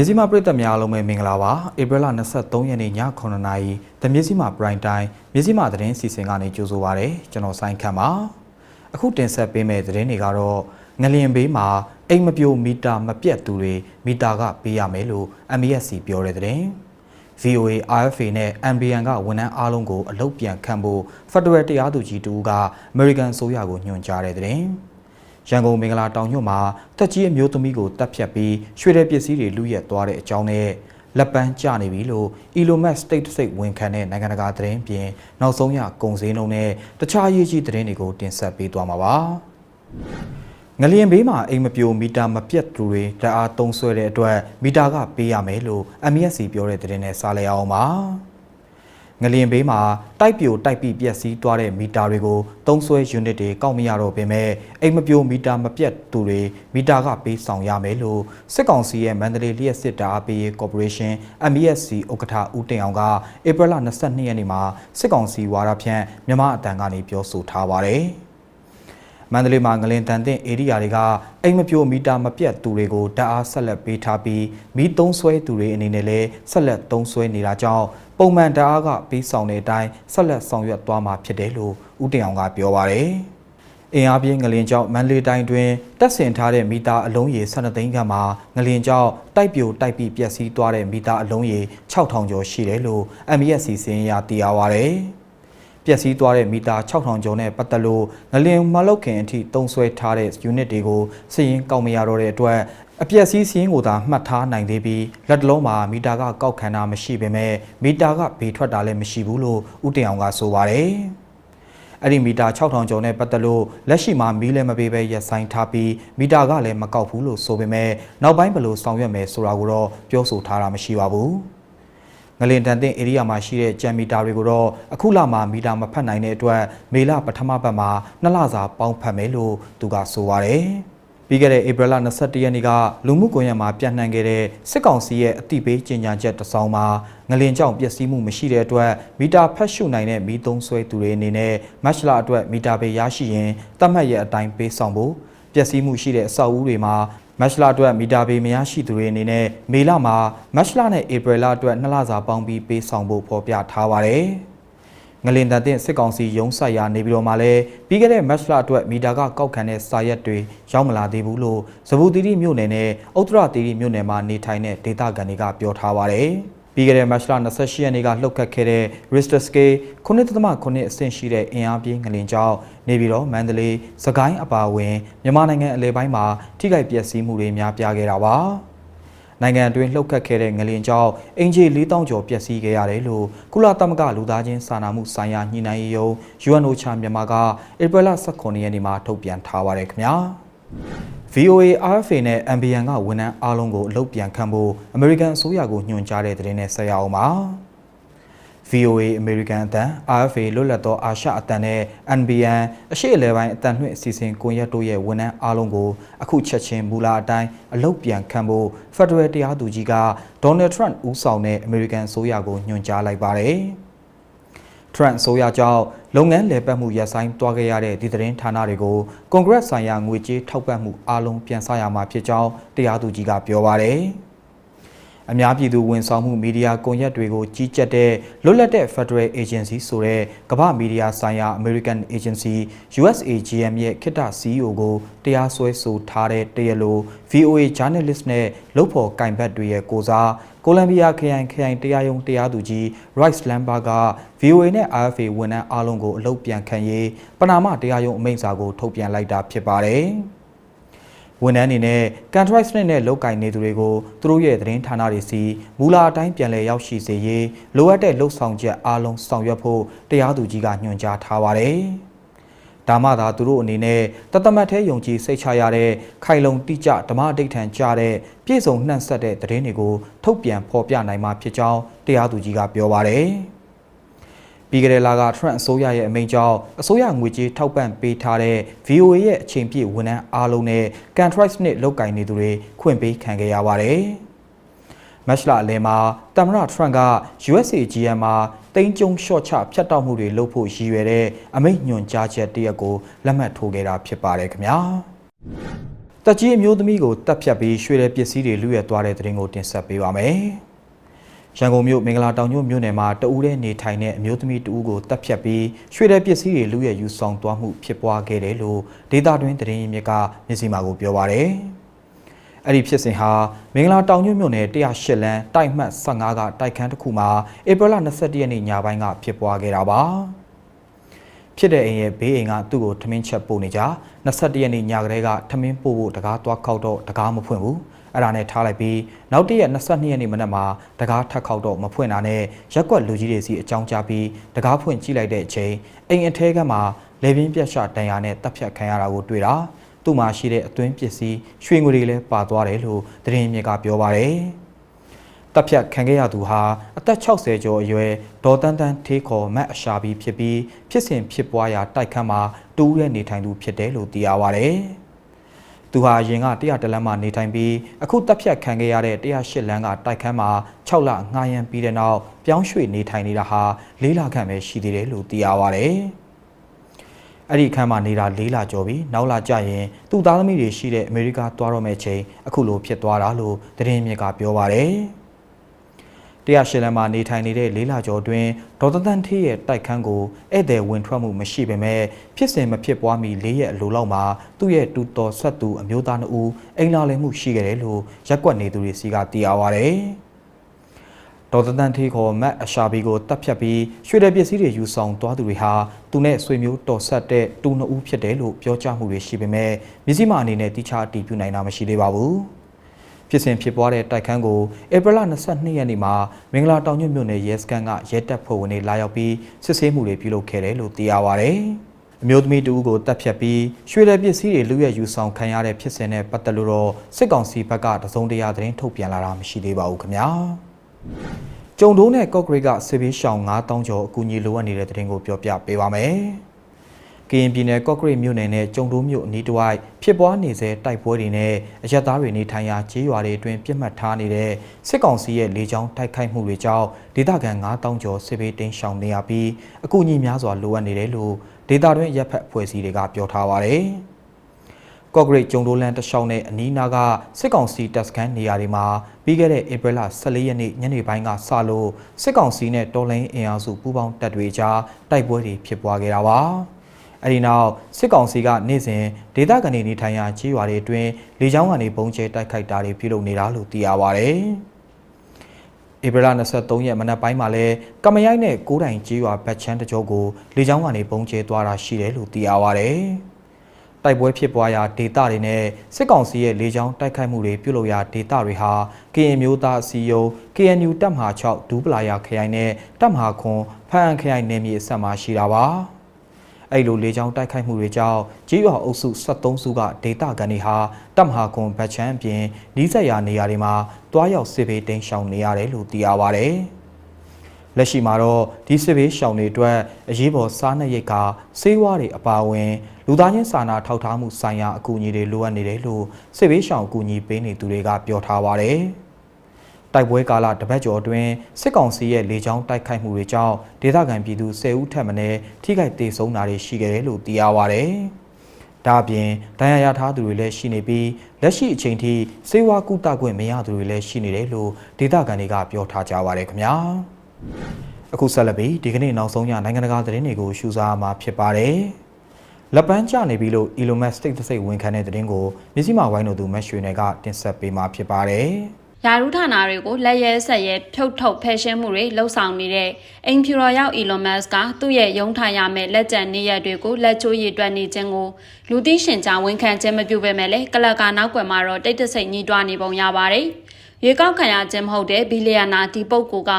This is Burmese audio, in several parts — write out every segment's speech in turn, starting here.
မြစည်းမပြည်သက်များအားလုံးပဲမင်္ဂလာပါဧပြီလ23ရက်နေ့ည9:00နာရီတမြစည်းမ prime time မြစည်းမသတင်းစီစဉ်ကနေကြိုဆိုပါရစေကျွန်တော်ဆိုင်ခန့်ပါအခုတင်ဆက်ပေးမယ့်သတင်းတွေကတော့ငလျင်ဘေးမှာအိမ်မပြိုမီတာမပြတ်သူတွေမီတာကပေးရမယ်လို့ MBSC ပြောတဲ့သတင်း VOA RFA နဲ့ MBN ကဝန်ထမ်းအားလုံးကိုအလုပ်ပြန်ခံဖို့ Federal တရားသူကြီးတူက American ဆိုရကိုညွှန်ကြားတဲ့သတင်း ရန်ကုန်မင်္ဂလာတောင်ညွန့်မှာတက်ကြီးအမျိုးသမီးကိုတပ်ဖြတ်ပြီးရွှေတဲ့ပစ္စည်းတွေလူရက်သွားတဲ့အကြောင်းနဲ့လက်ပန်းကျနေပြီလို့ Elon Musk State စိတ်ဝန်ခံတဲ့နိုင်ငံတကာသတင်းပြင်နောက်ဆုံးရကုံစင်းလုံးနဲ့တခြားရေးကြီးသတင်းတွေကိုတင်ဆက်ပေးသွားမှာပါငလျင်ဘေးမှာအိမ်မပြိုမီတာမပြတ်သူတွေတအားသုံးဆွဲတဲ့အတွက်မီတာကပေးရမယ်လို့ MSC ပြောတဲ့သတင်းနဲ့စားလဲအောင်ပါ ငလျင်ဘေးမှာတိုက်ပြိုတိုက်ပြီးပျက်စီးသွားတဲ့မီတာတွေကိုသုံးဆွဲ unit တွေကောက်မရတော့ပေမဲ့အိမ်မပြိုမီတာမပြတ်သူတွေမီတာကပေးဆောင်ရမယ်လို့စစ်ကောင်စီရဲ့မန္တလေးလျှက်စစ်တာအပေးရေး corporation MSC ဥက္ကဋ္ဌဦးတင်အောင်ကဧပြီလ22ရက်နေ့မှာစစ်ကောင်စီဝါဒဖြန့်မြန်မာအတန်ကနေပြောဆိုထားပါတယ်။ မန္တလေးမှာငလင်တန်တဲ့ဧရိယာတွေကအိမ်မပြိုမီတာမပြတ်သူတွေကိုတအားဆက်လက်ပေးထားပြီးမီးသုံးဆွဲသူတွေအနေနဲ့လည်းဆက်လက်သုံးဆွဲနေတာကြောင့်ပုံမှန်တအားကပေးဆောင်တဲ့အတိုင်းဆက်လက်ဆောင်ရွက်သွားမှာဖြစ်တယ်လို့ဦးတင်အောင်ကပြောပါတယ်။အင်အားပြင်းငလင်ကြောင့်မန္တလေးတိုင်းတွင်တက်ဆင်ထားတဲ့မီတာအလုံးရေ12သိန်းခန့်မှာငလင်ကြောင့်တိုက်ပြိုတိုက်ပြီးပျက်စီးသွားတဲ့မီတာအလုံးရေ6000ကျော်ရှိတယ်လို့ MBS စီစဉ်ရသိရပါဗျ။ ပျက်စီးသွားတဲ့မီတာ6000ကျော်နဲ့ပတ်သက်လို့ငလင်မလောက်ခင်အထိတုံးဆွဲထားတဲ့ unit တွေကိုစည်ရင်ကောက်မရတော့တဲ့အတွက်အပျက်စီးစည်းကိုသာမှတ်ထားနိုင်သေးပြီးလက်တလုံးမှာမီတာကကောက်ခံတာမရှိပေမဲ့မီတာကဘေးထွက်တာလည်းမရှိဘူးလို့ဦးတင်အောင်ကဆိုပါတယ်။အဲ့ဒီမီတာ6000ကျော်နဲ့ပတ်သက်လို့လက်ရှိမှာမီးလည်းမပေးဘဲရက်ဆိုင်ထားပြီးမီတာကလည်းမကောက်ဘူးလို့ဆိုပေမဲ့နောက်ပိုင်းဘယ်လိုဆောင်ရွက်မယ်ဆိုတာကိုတော့ပြောဆိုထားတာမရှိပါဘူး။ ငလင်တန်တဲ့ဧရိယာမှာရှိတဲ့ကြံမီတာတွေကိုတော့အခုလမှာမီတာမဖတ်နိုင်တဲ့အတွက်မေလပထမပတ်မှာနှစ်လစာပေါင်းဖတ်မယ်လို့သူကဆိုပါတယ်။ပြီးခဲ့တဲ့ဧပြီလ22ရက်နေ့ကလူမှုကွန်ရက်မှာပြန့်နှံ့ခဲ့တဲ့စစ်ကောင်စီရဲ့အတိပေးကြေညာချက်တစ်စောင်မှာငလင်ကြောင့်ပျက်စီးမှုမရှိတဲ့အတွက်မီတာဖတ်ရှုနိုင်တဲ့မီးသုံးဆွဲသူတွေအနေနဲ့မတ်လအတွက်မီတာပေးရရှိရင်တတ်မှတ်ရဲ့အတိုင်းပေးဆောင်ဖို့ပျက်စီးမှုရှိတဲ့အဆောက်အဦတွေမှာ မတ်လအတွက်မီတာပေးမရရှိသူတွေအနေနဲ့မေလမှာမတ်လနဲ့ဧပြီလအတွက်နှစ်လစာပေါင်းပြီးပေးဆောင်ဖို့ဖော်ပြထားပါတယ်။ငလင်တန်တဲ့စစ်ကောင်စီရုံးဆိုင်ရာနေပြီးတော့မှလည်းပြီးခဲ့တဲ့မတ်လအတွက်မီတာကကောက်ခံတဲ့စာရက်တွေရောက်မလာသေးဘူးလို့ဇဘူတီတီမြို့နယ်နဲ့ဥတ္တရတီတီမြို့နယ်မှာနေထိုင်တဲ့ဒေသခံတွေကပြောထားပါတယ်။ ပြီးခဲ့တဲ့မတ်လ28ရက်နေ့ကလှုပ်ခတ်ခဲ့တဲ့ Richter scale 9.9အဆင့်ရှိတဲ့အင်အားပြင်းငလင်ကြောင့်နေပြီးတော့မန္တလေးစကိုင်းအပါအဝင်မြန်မာနိုင်ငံအလဲပိုင်းမှာထိခိုက်ပျက်စီးမှုတွေများပြားခဲ့တာပါ။နိုင်ငံအတွင်းလှုပ်ခတ်ခဲ့တဲ့ငလင်ကြောင့်အင်ဂျီ4000ကျော်ပျက်စီးခဲ့ရတယ်လို့ကုလသမဂ္ဂလူသားချင်းစာနာမှုဆိုင်ရာညှိနှိုင်းရေးရုံး UNOCHA မြန်မာကဧပြီလ18ရက်နေ့မှာထုတ်ပြန်ထားပါတယ်ခင်ဗျာ VOA RFA နဲ့ MBN ကဝန်ထမ်းအားလုံးကိုအလုပ်ပြန်ခံဖို့အမေရိကန်အစိုးရကိုညွှန်ကြားတဲ့သတင်းနဲ့ဆက်ရအောင်ပါ VOA American အတန် RFA လွတ်လပ်သောအာရှအတန်နဲ့ NBN အရှိအလဲပိုင်းအတန်လွှင့်အစီအစဉ်ကွန်ရက်တို့ရဲ့ဝန်ထမ်းအားလုံးကိုအခုချက်ချင်းမူလာအတိုင်းအလုတ်ပြန်ခံဖို့ Federal တရားသူကြီးက Donald Trump ဦးဆောင်တဲ့ American အစိုးရကိုညွှန်ကြားလိုက်ပါတယ်။ Trump အစိုးရကြောင့်လုပ်ငန်းလည်ပတ်မှုရပ်ဆိုင်းသွားခဲ့ရတဲ့ဒီသတင်းဌာနတွေကိုကွန်ဂရက်ဆိုင်ရာငွေကြေးထောက်ပံ့မှုအားလုံးပြန်ဆရမှာဖြစ်ကြောင်းတရားသူကြီးကပြောပါတယ်။ အများပြည်သူဝန်ဆောင်မှုမီဒီယာကွန်ရက်တွေကိုကြီးကြပ်တဲ့လွတ်လပ်တဲ့ Federal Agency ဆိုတဲ့ကမ္ဘာမီဒီယာဆိုင်ရာ American Agency USAGM ရဲ့ခေတ္တ CEO ကိုတရားစွဲဆိုထားတဲ့တရလို VOA journalist နဲ့လုပ်ဖော်ကင်ဘတ်တွေရဲ့ကိုစားကိုလံဘီယာခရိုင်ခရိုင်တရားရုံးတရားသူကြီး Rice Lambert က VOA နဲ့ RFA ဝန်ထမ်းအားလုံးကိုအလုပ်ပြန်ခံရေးပနာမတရားရုံးအမိန့်စာကိုထုတ်ပြန်လိုက်တာဖြစ်ပါတယ်။ ဝန်ထမ်းတွေနဲ့ contract စနစ်နဲ့လုပ်ကင်နေသူတွေကိုသူတို့ရဲ့သတင်းဌာနတွေစီမူလာအတိုင်းပြန်လည်ရောက်ရှိစေရေးလိုအပ်တဲ့လှုပ်ဆောင်ချက်အားလုံးဆောင်ရွက်ဖို့တရားသူကြီးကညွှန်ကြားထားပါတယ်။ဒါမှသာသူတို့အနေနဲ့တသမတ်သေးယုံကြည်စိတ်ချရတဲ့ခိုင်လုံတိကျဓမ္မအဋိဋ္ဌံကြတဲ့ပြည့်စုံနှံ့ဆက်တဲ့သတင်းတွေကိုထုတ်ပြန်ဖော်ပြနိုင်မှာဖြစ်ကြောင်းတရားသူကြီးကပြောပါတယ်။ ပြီးကြတဲ့လက Trump အစိုးရရဲ့အမိန့်ကြောင့်အစိုးရငွေကြေးထောက်ပံ့ပေးထားတဲ့ VOA ရဲ့အချိန်ပြည့်ဝန်ထမ်းအားလုံးနဲ့ contract နဲ့လုပ်ကင်နေသူတွေခွင့်ပေးခံခဲ့ရပါတယ်။မတ်လအလယ်မှာတမရ Trump က USAGM မှာတိန်းကျုံရှော့ချဖြတ်တောက်မှုတွေလုပ်ဖို့ရည်ရွယ်တဲ့အမိန့်ညွှန်ကြားချက်တရက်ကိုလက်မှတ်ထိုးခဲ့တာဖြစ်ပါတယ်ခင်ဗျာ။တက်ကြီးအမျိုးသမီးကိုတပ်ဖြတ်ပြီးရွှေတဲ့ပစ္စည်းတွေလူရဲသွားတဲ့တဲ့ရင်ကိုတင်ဆက်ပေးပါမယ်။ ရန်ကုန်မြို့မင်္ဂလာတောင်ညွန့်မြို့နယ်မှာတဦးတဲ့နေထိုင်တဲ့အမျိုးသမီးတဦးကိုတပ်ဖြတ်ပြီးရွှေတဲ့ပစ္စည်းတွေလူရဲယူဆောင်သွားမှုဖြစ်ပွားခဲ့တယ်လို့ဒေတာတွင်တဲ့ရင်မြစ်ကမျက်စိမှာကိုပြောပါရယ်။အဲ့ဒီဖြစ်စဉ်ဟာမင်္ဂလာတောင်ညွန့်မြို့နယ်108လမ်းတိုက်မှတ်15ကတိုက်ခန်းတစ်ခုမှာဧပြီလ22ရက်နေ့ညပိုင်းကဖြစ်ပွားခဲ့တာပါ။ ဖြစ်တဲ့အိမ်ရဲ့ဘေးအိမ်ကသူ့ကိုထမင်းချက်ပို့နေကြ21ရက်နေ့ညကလေးကထမင်းပို့ဖို့တကားသွားခောက်တော့တကားမဖွင့်ဘူးအဲ့ဒါနဲ့ထားလိုက်ပြီးနောက်တရက်22ရက်နေ့မနက်မှာတကားထပ်ခောက်တော့မဖွင့်တာနဲ့ရက်ကွက်လူကြီးတွေစီအကြောင်းကြားပြီးတကားဖွင့်ကြည့်လိုက်တဲ့အချိန်အိမ်အထဲကမှလေပြင်းပြက်ရှတန်ရာနဲ့တပ်ဖြတ်ခံရတာကိုတွေ့တာသူ့မှာရှိတဲ့အသွင်းပစ္စည်းရွှေငွေတွေလည်းပါသွားတယ်လို့သတင်းမြစ်ကပြောပါတယ် တပ်ဖြတ်ခံခဲ့ရသူဟာအသက်60ကျော်အရွယ်ဒေါ်တန်းတန်းထေးခေါ်မတ်အရှာဘီဖြစ်ပြီးဖြစ်စဉ်ဖြစ်ပွားရာတိုက်ခန်းမှာတူးရဲနေထိုင်သူဖြစ်တယ်လို့သိရပါတယ်။သူဟာအရင်က100တလန်းမှာနေထိုင်ပြီးအခုတပ်ဖြတ်ခံခဲ့ရတဲ့108လမ်းကတိုက်ခန်းမှာ6လငှားရမ်းပြီးတဲ့နောက်ပြောင်းရွှေ့နေထိုင်နေတာဟာ၄လခန့်ပဲရှိသေးတယ်လို့သိရပါတယ်။အဲ့ဒီခန်းမှာနေတာ၄လကျော်ပြီးနောက်လာကြရင်သူ့သားသမီးတွေရှိတဲ့အမေရိကသွားတော့မဲ့ချိန်အခုလိုဖြစ်သွားတာလို့သတင်းမြစ်ကပြောပါတယ်။ တရားရှင်လမ်းမှာနေထိုင်နေတဲ့လေးလာကျော်တွင်ဒေါ်တသန်းထေးရဲ့တိုက်ခန်းကိုဧည့်သည်ဝင်ထွက်မှုမရှိပေမဲ့ဖြစ်စဉ်မဖြစ်ပွားမီ၄ရက်အလိုလောက်မှာသူ့ရဲ့တူတော်ဆက်သူအမျိုးသားနှဦးအိမ်လာလည်မှုရှိခဲ့တယ်လို့ရက်ကွက်နေသူတွေစီကသိရပါဗျ။ဒေါ်တသန်းထေးခေါ်မတ်အရှာဘီကိုတပ်ဖြတ်ပြီးရွှေတဲ့ပစ္စည်းတွေယူဆောင်သွားသူတွေဟာသူနဲ့ဆွေမျိုးတော်ဆက်တဲ့တူနှဦးဖြစ်တယ်လို့ပြောကြားမှုတွေရှိပေမဲ့မြစည်းမအနေနဲ့တိကျအတည်ပြုနိုင်တာမရှိသေးပါဘူး။ ဖြစ်စဉ်ဖြစ်ပွားတဲ့တိုက်ခန်းကိုဧပြီလ22ရက်နေ့မှာမင်္ဂလာတောင်ညွန့်မြို့နယ်ရဲစခန်းကရဲတပ်ဖွဲ့ဝင်တွေလာရောက်ပြီးစစ်ဆေးမှုတွေပြုလုပ်ခဲ့တယ်လို့သိရပါဗျ။အမျိုးသမီးတူကိုတပ်ဖြတ်ပြီးရွှေတဲ့ပစ္စည်းတွေလူရဲယူဆောင်ခံရတဲ့ဖြစ်စဉ်နဲ့ပတ်သက်လို့တော့စစ်ကောင်စီဘက်ကတစုံတရာသတင်းထုတ်ပြန်လာတာမရှိသေးပါဘူးခင်ဗျာ။ကျုံတိုးနဲ့ကော့ဂရိတ်ကဆေးဘေးရှောင်း9000ကျော်အကူအညီလိုအပ်နေတဲ့သတင်းကိုပြောပြပေးပါမယ်။ ကရင်ပြည်နယ်ကော့ကရိတ်မြို့နယ်နဲ့ကျုံတိုးမြို့အနီးတစ်ဝိုက်ဖြစ်ပွားနေစေတိုက်ပွဲတွေနဲ့အရက်သားတွေနေထိုင်ရာကျေးရွာတွေအတွင်းပြစ်မှတ်ထားနေတဲ့စစ်ကောင်စီရဲ့လေကြောင်းတိုက်ခိုက်မှုတွေကြောင့်ဒေသခံ9000ကျော်စစ်ဘေးတင်းရှောင်နေရပြီးအကူအညီများစွာလိုအပ်နေတယ်လို့ဒေသတွင်းရပ်ဖက်အဖွဲ့အစည်းတွေကပြောထားပါတယ်။ကော့ဂရိတ်ကျုံတိုးလန်တရှောင်းနဲ့အနီးနားကစစ်ကောင်စီတပ်စခန်းနေရာတွေမှာပြီးခဲ့တဲ့ဧပြီလ14ရက်နေ့ညနေပိုင်းကစလို့စစ်ကောင်စီနဲ့တော်လိုင်းအင်အားစုပူးပေါင်းတပ်တွေကြားတိုက်ပွဲတွေဖြစ်ပွားခဲ့တာပါ။ အဲဒီနောက်စစ်ကောင်စီကနေ့စဉ်ဒေသခံတွေနေထိုင်ရာခြေရွာတွေအတွင်းလေကြောင်းကနေပုံကျဲတိုက်ခိုက်တာတွေပြုလုပ်နေတာလို့သိရပါဗျ။ဧပြီလ23ရက်မနက်ပိုင်းမှာလဲကမရိုက်နဲ့ကိုးတိုင်ကျေးရွာဘက်ချမ်းတကြောကိုလေကြောင်းကနေပုံကျဲသွားတာရှိတယ်လို့သိရပါဗျ။တိုက်ပွဲဖြစ်ပွားရာဒေသတွေနဲ့စစ်ကောင်စီရဲ့လေကြောင်းတိုက်ခိုက်မှုတွေပြုလုပ်ရာဒေသတွေဟာကရင်မျိုးသားအစည်းအရုံး KNU တပ်မဟာ6ဒူးပလာယာခရိုင်နဲ့တပ်မဟာခွန်ဖန်ခရိုင်နယ်မြေအဆက်မှာရှိတာပါ။ အဲ့လိုလေကြောင်းတိုက်ခိုက်မှုတွေကြောင့်ကြီးရွာအုပ်စု73စုကဒေသခံတွေဟာတပ်မဟာကွန်ဗတ်ချန်အပြင်နီးစပ်ရာနေရာတွေမှာတွားရောက်စစ်ဘေးတိမ်းရှောင်နေရတယ်လို့သိရပါဗျ။လက်ရှိမှာတော့ဒီစစ်ဘေးရှောင်တွေအတွက်အရေးပေါ်စားနပ်ရိက္ခာဆေးဝါးတွေအပါအဝင်လူသားချင်းစာနာထောက်ထားမှုဆိုင်ရာအကူအညီတွေလိုအပ်နေတယ်လို့စစ်ဘေးရှောင်အကူအညီပေးနေသူတွေကပြောထားပါတယ်။ တိုက်ပွဲကာလတပတ်ကျော်အတွင်းစစ်ကောင်စီရဲ့လေကြောင်းတိုက်ခိုက်မှုတွေကြောင့်ဒေသခံပြည်သူ10ဦးထက်မနည်းထိခိုက်ဒေဆုံးတာတွေရှိခဲ့တယ်လို့သိရပါဗျ။ဒါအပြင်ဒဏ်ရာရထားသူတွေလည်းရှိနေပြီးလက်ရှိအချိန်ထိစေဝါကုသခွင့်မရသူတွေလည်းရှိနေတယ်လို့ဒေသခံတွေကပြောထားကြပါရခင်ဗျာ။အခုဆက်လက်ပြီးဒီကနေ့နောက်ဆုံးရနိုင်ငံတကာသတင်းတွေကိုရှုစားမှာဖြစ်ပါတယ်။လက်ပန်းကျနေပြီလို့ Elon Musk တိတ်တဆိတ်ဝန်ခံတဲ့သတင်းကိုမြစည်းမဝိုင်းတို့သူမက်ရွှေနယ်ကတင်ဆက်ပေးမှာဖြစ်ပါတယ်။ ယာရုဌာနတွေကိုလက်ရဲဆက်ရဲဖြုတ်ထုတ်ဖယ်ရှင်းမှုတွေလှုပ်ဆောင်နေတဲ့အိမ်ဖြူတော်ရောက် Elon Musk ကသူ့ရဲ့ရုံးထိုင်ရမယ့်လက်ကျန်နေရတွေကိုလက်ချိုးရည်တွက်နေခြင်းကိုလူသိရှင်ကြားဝန်ခံခြင်းမပြုပေမဲ့လည်းကလကာနောက်ကွယ်မှာတော့တိတ်တဆိတ်ညှိတွားနေပုံရပါတယ်။ရေကောက်ခံရခြင်းမဟုတ်တဲ့ဘီလီယံနာဒီပုတ်ကိုက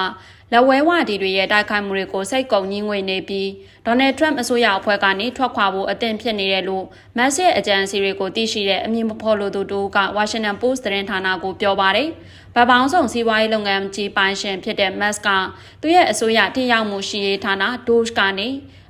လက်ဝဲဝတီတွေရဲ့တိုက်ခိုက်မှုတွေကိုစိတ်ကုံညှင်းငွေနေပြီးဒေါ်နယ်ထရမ့်အစိုးရအဖွဲ့ကနေထွက်ခွာဖို့အသင့်ဖြစ်နေတယ်လို့မတ်စ်ရဲ့အကြံစီတွေကိုသိရှိတဲ့အမည်မဖော်လို့သူတို့ကဝါရှင်တန်ပို့စ်သတင်းဌာနကိုပြောပါတယ်။ဗပောင်းဆောင်စီးပွားရေးလုပ်ငန်းကြီးပိုင်ရှင်ဖြစ်တဲ့ Mask ကသူ့ရဲ့အစိုးရထိရောက်မှုရှိရေးဌာန Doge ကနေ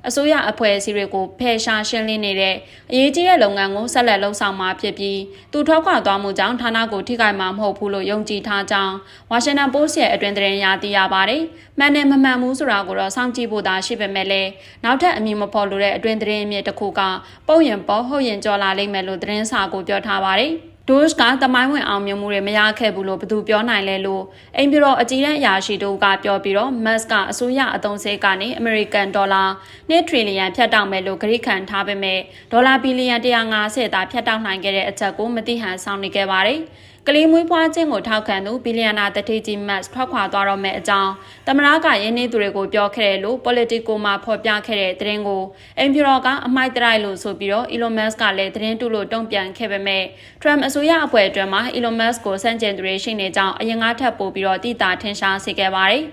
အစိုးရအဖွဲ့အစည်းတွေကိုဖယ်ရှားရှင်းလင်းနေတဲ့အရေးကြီးတဲ့လုပ်ငန်းကိုဆက်လက်လှုပ်ဆောင်မှာဖြစ်ပြီးသူထွက်ခွာသွားမှုကြောင့်ဌာနကိုထိခိုက်မှာမဟုတ်ဘူးလို့ယုံကြည်ထားကြောင်းဝါရှင်တန်ပို့စ်ရဲ့အတွင်သတင်းရသိရပါတယ်။မှန်တယ်မမှန်ဘူးဆိုတာကိုတော့စောင့်ကြည့်ဖို့သာရှိပေမဲ့လည်းနောက်ထပ်အမည်မဖော်လို့တဲ့အတွင်သတင်းအမြစ်တစ်ခုကပုံရင်ပေါ်ဟုတ်ရင်ကြော်လာလိမ့်မယ်လို့သတင်းစာကိုပြောထားပါတယ်။ Doge ကတမိုင်းဝင်အောင်မြင်မှုတွေမရခဲ့ဘူးလို့ဘယ်သူပြောနိုင်လဲလို့အိမ်ပြည်တော်အကြီးတန်းအရာရှိတို့ကပြောပြီးတော့ Musk ကအစိုးရအသုံးစရိတ်ကနေ American Dollar 2 trillion ဖြတ်တောက်မယ်လို့ကြေညာထားပေမဲ့ဒေါ်လာဘီလီယံ150သာဖြတ်တောက်နိုင်ခဲ့တဲ့အချက်ကိုမသိဟန်ဆောင်နေခဲ့ပါတယ်။ ကလေးမွေးဖွားခြင်းကိုထောက်ခံသူဘီလီယံနာတတိကြီးမတ်ထွက်ခွာသွားတော့မယ့်အကြောင်းသမရကရင်းနှီးသူတွေကိုပြောခဲ့တယ်လို့ Politico မှာဖော်ပြခဲ့တဲ့သတင်းကိုအင်ဖြူတော်ကအမိုက်တရိုက်လို့ဆိုပြီးတော့ Elon Musk ကလည်းသတင်းတူလို့တုံ့ပြန်ခဲ့ပေမဲ့ Trump အစိုးရအဖွဲ့အတွင်းမှာ Elon Musk ကိုစန့်ကျင်သူတွေရှိနေကြောင်းအရင်ကထပ်ပို့ပြီးတော့တည်တာထင်ရှားစေခဲ့ပါတယ်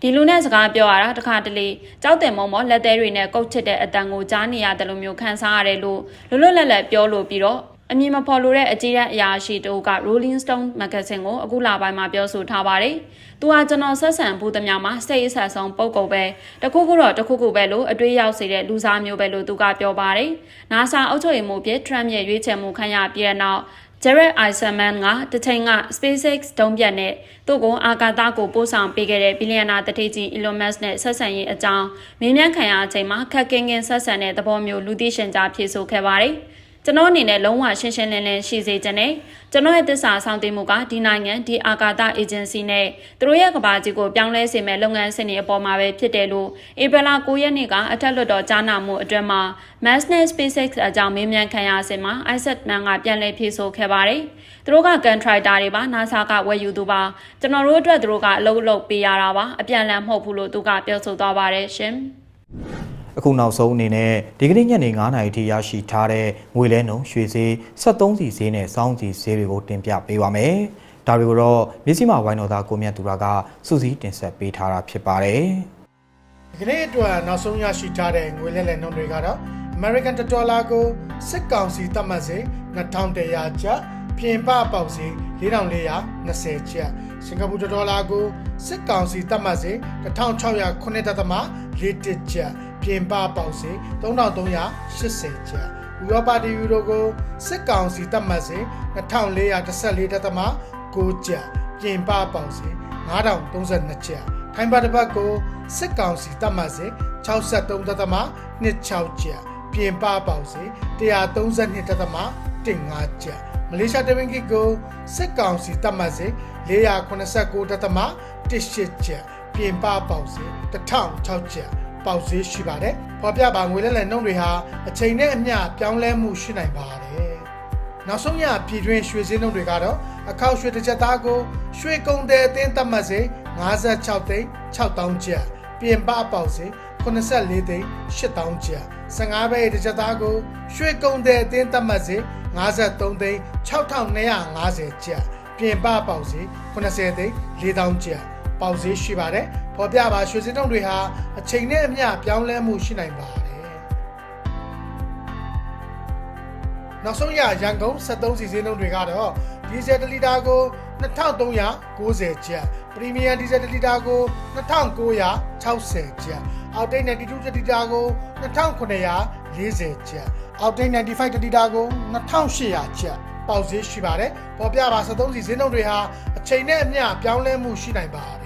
ဒီလူနဲ့စကားပြောရတာတခါတလေကြောက်တယ်မုံမောလက်သေးတွေနဲ့ကုတ်ချစ်တဲ့အတန်ကိုကြားနေရတယ်လို့မျိုးခံစားရတယ်လို့လွတ်လွတ်လပ်လပ်ပြောလို့ပြီးတော့ အမည်မဖော်လို့တဲ့အကြီးတန်းအရာရှိတို့က Rolling Stone Magazine ကိုအခုလပိုင်းမှာပြောဆိုထားပါတယ်။သူဟာကျွန်တော်ဆက်ဆံဘူးသမျှမှာစိတ်အဆက်ဆုံးပုံကုတ်ပဲတခုခုတော့တခုခုပဲလို့အတွေးရောက်စေတဲ့လူစားမျိုးပဲလို့သူကပြောပါတယ်။ NASA အုပ်ချုပ်ရေးမှူးပြ Trump ရဲ့ရွေးချယ်မှုခံရပြီးတဲ့နောက် Jared Isaacman ကတချိန်က SpaceX ဒုံးပြတ်နဲ့သူ့ကိုအာကာသကိုပို့ဆောင်ပေးခဲ့တဲ့ဘီလီယံနာတတိကြီး Elon Musk နဲ့ဆက်ဆံရေးအကြောင်းမင်းမြန်ခံရအချိန်မှာခက်ကင်းကင်းဆက်ဆံတဲ့သဘောမျိုးလူသိရှင်ကြားဖြေဆိုခဲ့ပါတယ်။ ကျွန်တော်အနေနဲ့လုံးဝရှင်းရှင်းလင်းလင်းရှိစေချင်တယ်ကျွန်တော်ရဲ့တစ္ဆာဆောင်တည်မှုကဒီနိုင်ငံဒီအာကာသအေဂျင်စီနဲ့သူတို့ရဲ့ကဘာကြီးကိုပြောင်းလဲစေမဲ့လုပ်ငန်းစဉ်တွေအပေါ်မှာပဲဖြစ်တယ်လို့ဧပြီလ9ရက်နေ့ကအထက်လွှတ်တော်ကြားနာမှုအတွင်းမှာ Mass နဲ့ SpaceX အကြောင်းမေးမြန်းခံရစဉ်မှာ Isaac Man ကပြန်လည်ဖြေဆိုခဲ့ပါတယ်သူတို့ကကန်ထရိုက်တာတွေပါ NASA ကဝယ်ယူသူပါကျွန်တော်တို့အတွက်သူတို့ကအလုပ်လုပ်ပေးရတာပါအပြန်လည်မဟုတ်ဘူးလို့သူကပြောဆိုသွားပါတယ်ရှင် အခုနောက်ဆုံးအနေနဲ့ဒီကနေ့ညနေ9:00နာရီထိရရှိထားတဲ့ငွေလဲနှုန်းရွှေဈေး73စီဈေးနဲ့စောင်းစီဈေးတွေကိုတင်ပြပေးပါမယ်။ဒါတွေကိုတော့မြစည်းမဝိုင်းတော်သားကိုမြတ်သူရာကစူးစီးတင်ဆက်ပေးထားတာဖြစ်ပါတယ်။ဒီကနေ့အတွက်နောက်ဆုံးရရှိထားတဲ့ငွေလဲလှယ်နှုန်းတွေကတော့ American Dollar ကိုစစ်ကောင်စီသတ်မှတ်စေ2100ကျပ်ပြင်ပပေါက်စေ4420ကျပ်စင်ကာပူဒေါ်လာကိုစစ်ကောင်စီသတ်မှတ်စေ1609.41ကျပ် ပြင်ပပေါက်စေ3380ကျပ်ဥရောပတီယူရိုကိုစစ်ကောင်စီသတ်မှတ်စေ2414.9ကျပ်ပြင်ပပေါက်စေ9032ကျပ်ထိုင်းပါတစ်ပတ်ကိုစစ်ကောင်စီသတ်မှတ်စေ63.26ကျပ်ပြင်ပပေါက်စေ132.15ကျပ်မလေးရှားတဝင်းကီကိုစစ်ကောင်စီသတ်မှတ်စေ489.18ကျပ်ပြင်ပပေါက်စေ1006ကျပ် ပေါက်ဈေးရှိပါတယ်။ဖော်ပြပါငွေလဲလှယ်နှုန်းတွေဟာအချိန်နဲ့အမျှပြောင်းလဲမှုရှိနိုင်ပါတယ်။နောက်ဆုံးရပြည်တွင်းရွှေဈေးနှုန်းတွေကတော့အခောက်ရွှေတစ်ချက်သားကိုရွှေကုန်တဲ့အသင်းသတ်မှတ်စေ56သိန်း6000ကျပ်ပြင်ပပေါက်စေ84သိန်း8000ကျပ်15ဘဲတစ်ချက်သားကိုရွှေကုန်တဲ့အသင်းသတ်မှတ်စေ53သိန်း6250ကျပ်ပြင်ပပေါက်စေ80သိန်း4000ကျပ်ပေါက်ဈေးရှိပါတယ်။ ဖော်ပြပါရွှေစင်းတုံးတွေဟာအချိန်နဲ့အမျှပြောင်းလဲမှုရှိနိုင်ပါတယ်။နောက်ဆုံးရရန်ကုန်73စီစင်းတုံးတွေကတော့ဒီဇယ်1လီတာကို2390ကျပ်ပရီမီယံဒီဇယ်1လီတာကို2960ကျပ်အောက်တိတ်92လီတာကို2940ကျပ်အောက်တိတ်95လီတာကို2800ကျပ်ပေါက်ဈေးရှိပါတယ်ပေါ်ပြပါ73စီဈေးနှုန်းတွေဟာအချိန်နဲ့အမျှပြောင်းလဲမှုရှိနိုင်ပါတယ်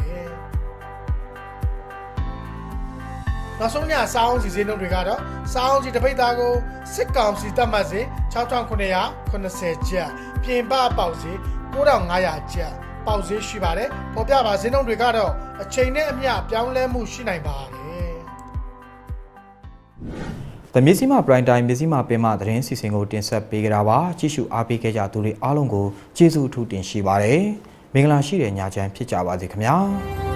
နောက်ဆုံးညစားအောင်စီဈေးနှုန်းတွေကတော့စားအောင်စီတစ်ပိတ်သားကိုစစ်ကောင်စီတက်မှတ်စေ6980ကျပ်ပြင်ပပေါက်စီ9500ကျပ်ပေါက်ဈေးရှိပါတယ်ပေါ်ပြပါဈေးနှုန်းတွေကတော့အချိန်နဲ့အမျှပြောင်းလဲမှုရှိနိုင်ပါတယ်။သမီးစီမပရိုင်တိုင်းမြစီမပင်မသတင်းစီစဉ်ကိုတင်ဆက်ပေးကြတာပါကြည့်ရှုအားပေးခဲ့ကြသူတွေအားလုံးကိုကျေးဇူးအထူးတင်ရှိပါတယ်။မင်္ဂလာရှိတဲ့ညချမ်းဖြစ်ကြပါစေခင်ဗျာ။